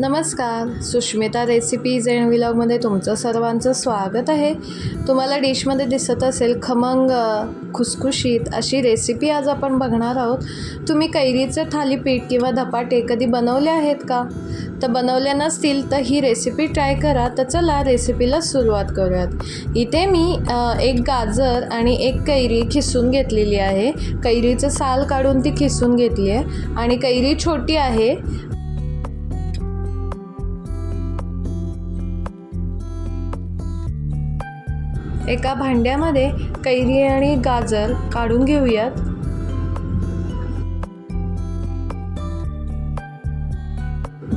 नमस्कार. Sushmita recipes and विलॉगमध्ये तुमचं सर्वांचं स्वागत आहे. तुम्हाला डिशमध्ये दिसत असेल खमंग खुसखुशीत अशी रेसिपी आज आपण बघणार आहोत. तुम्ही कैरीचं थालीपीठ किंवा धपाटे कधी बनवले आहेत का? तर बनवल्या नसतील तर ही रेसिपी ट्राय करा. तर चला रेसिपीला सुरुवात करूयात. इथे मी एक गाजर आणि एक कैरी खिसून घेतलेली आहे. कैरीचं साल काढून ती खिसून घेतली आहे. आणि कैरी छोटी आहे. एका भांड्यामध्ये कैरी आणि गाजर काढून घेऊयात.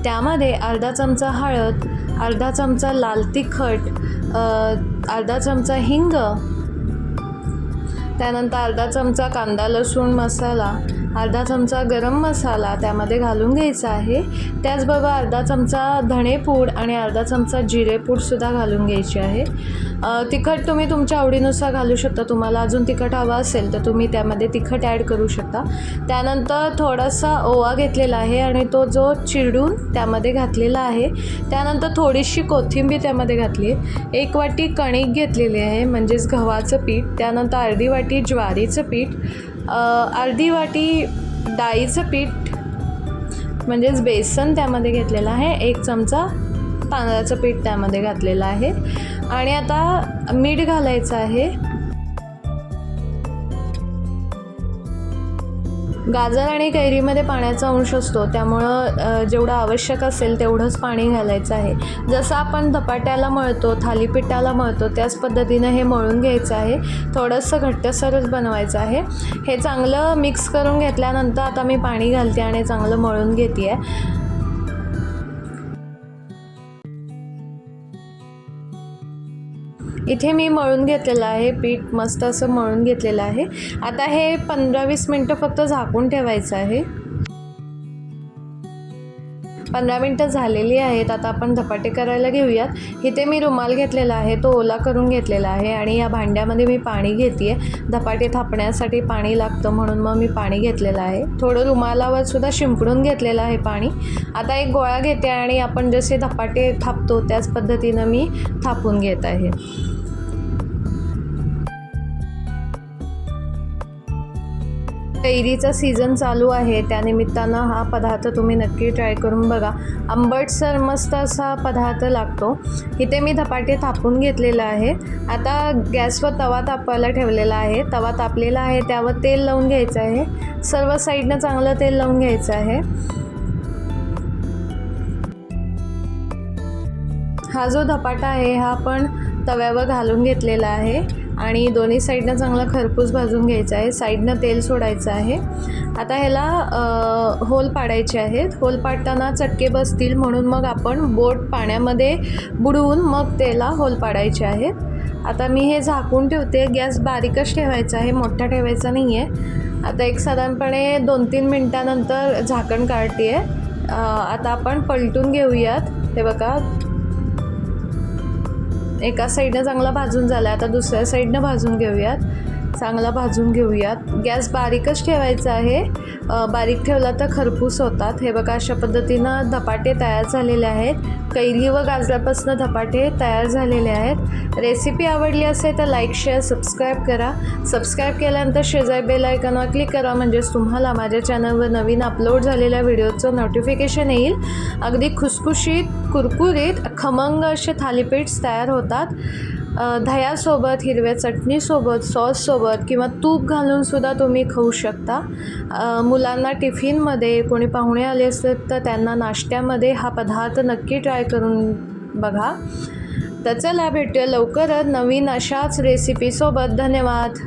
त्यामध्ये अर्धा चमचा हळद अर्धा चमचा लाल तिखट अर्धा चमचा हिंग त्यानंतर अर्धा चमचा कांदा लसूण मसाला अर्धा चमचा गरम मसाला त्यामध्ये घालून घ्यायचा आहे. त्याचबरोबर अर्धा चमचा धणेपूड आणि अर्धा चमचा जिरेपूडसुद्धा घालून घ्यायची आहे. तिखट तुम्ही तुमच्या आवडीनुसार घालू शकता. तुम्हाला अजून तिखट हवा असेल तर तुम्ही त्यामध्ये तिखट ॲड करू शकता. त्यानंतर थोडासा ओवा घेतलेला आहे आणि तो जो चिरडून त्यामध्ये घातलेला आहे. त्यानंतर थोडीशी कोथिंबीर त्यामध्ये घातली आहे. एक वाटी कणिक घेतलेली आहे म्हणजेच गव्हाचं पीठ. त्यानंतर अर्धी वाटी ज्वारीचं पीठ. अर्धी वाटी डाळीचं पीठ म्हणजेच बेसन त्यामध्ये घेतलेलं आहे. एक चमचा तांदळाचं पीठ त्यामध्ये घातलेलं आहे. आणि आता मीठ घालायचं आहे. गाजर आणि कैरीमध्ये पाण्याचा अंश असतो त्यामुळं जेवढं आवश्यक असेल तेवढंच पाणी घालायचं आहे. जसं आपण धपाट्याला मळतो थालीपीठाला मळतो त्याच पद्धतीनं हे मळून घ्यायचं आहे. थोडंसं घट्टसरच बनवायचं आहे. हे चांगलं मिक्स करून घेतल्यानंतर आता मी पाणी घालते आणि चांगलं मळून घेते आहे इथे मी मळून घेतलेलं आहे पीठ मस्त असं मळून घेतलेलं आहे. आता हे पंधरा वीस मिनटं फक्त झाकून ठेवायचं आहे. पंधरा मिनटं झालेली आहेत आता आपण धपाटे करायला घेऊयात. इथे मी रुमाल घेतलेला आहे तो ओला करून घेतलेला आहे आणि या भांड्यामध्ये मी पाणी घेते आहे धपाटे थापण्यासाठी पाणी लागतं म्हणून मग मी पाणी घेतलेलं आहे. थोडं रुमालावर सुद्धा शिंपडून घेतलेलं आहे पाणी. आता एक गोळा घेते आणि आपण जसे धपाटे थापतो त्याच पद्धतीनं मी थापून घेत आहे. कैरीचा सीझन चालू आहे. त्यानिमित्तानं हा पदार्थ तुम्ही नक्की ट्राय करून बघा. आंबटसर मस्त असा पदार्थ लागतो. इथे मी धपाटे थापून घेतलेलं आहे. आता गॅसवर तवा तापायला ठेवलेला आहे. तवा तापलेला आहे. त्यावर तेल लावून घ्यायचं आहे. सर्व साईडनं चांगलं तेल लावून घ्यायचं आहे. हा जो धपाटा आहे हा आपण तव्यावर घालून घेतलेला आहे. आणि दोन्ही साईडनं चांगला खरपूस भाजून घ्यायचा आहे. साईडनं तेल सोडायचं आहे. आता ह्याला होल पाडायचे आहेत. होल पाडताना चटके बसतील म्हणून मग आपण बोट पाण्यामध्ये बुडवून मग त्याला होल पाडायचे आहेत. आता मी हे झाकून ठेवते. गॅस बारीकच ठेवायचा आहे. मोठा ठेवायचा नाही आहे आता एक साधारणपणे दोन तीन मिनटानंतर झाकण काढते आहे आता आपण पलटून घेऊयात. हे बघा एका साईडनं चांगला भाजून झाला आता दुसऱ्या साईडनं भाजून घेऊयात. चांगला भाजून घेऊयात. गॅस बारीकच ठेवायचा आहे. बारीक ठेवला तर खरपूस होतात. हे बघा अशा पद्धतीनं धपाटे तयार झालेले आहेत. कैरी व गाजरापासून धपाटे तयार झालेले आहेत. रेसिपी आवडली असेल तर लाईक शेअर सबस्क्राईब करा. सबस्क्राईब केल्यानंतर शेजारी बेल आयकॉनवर क्लिक करा. म्हणजेच तुम्हाला माझ्या चॅनलवर नवीन अपलोड झालेल्या व्हिडिओचं नोटिफिकेशन येईल. अगदी खुसखुशीत कुरकुरीत खमंग असे थालीपीठ तयार होतात. दह्यासोबत हिरव्या चटणीसोबत सॉससोबत किंवा तूप घालूनसुद्धा तुम्ही खाऊ शकता. मुलांना टिफिनमध्ये कोणी पाहुणे आले असतात तर त्यांना नाश्त्यामध्ये हा पदार्थ नक्की ट्राय करून बघा. तर चला भेटूया लवकरच नवीन अशाच रेसिपीसोबत धन्यवाद.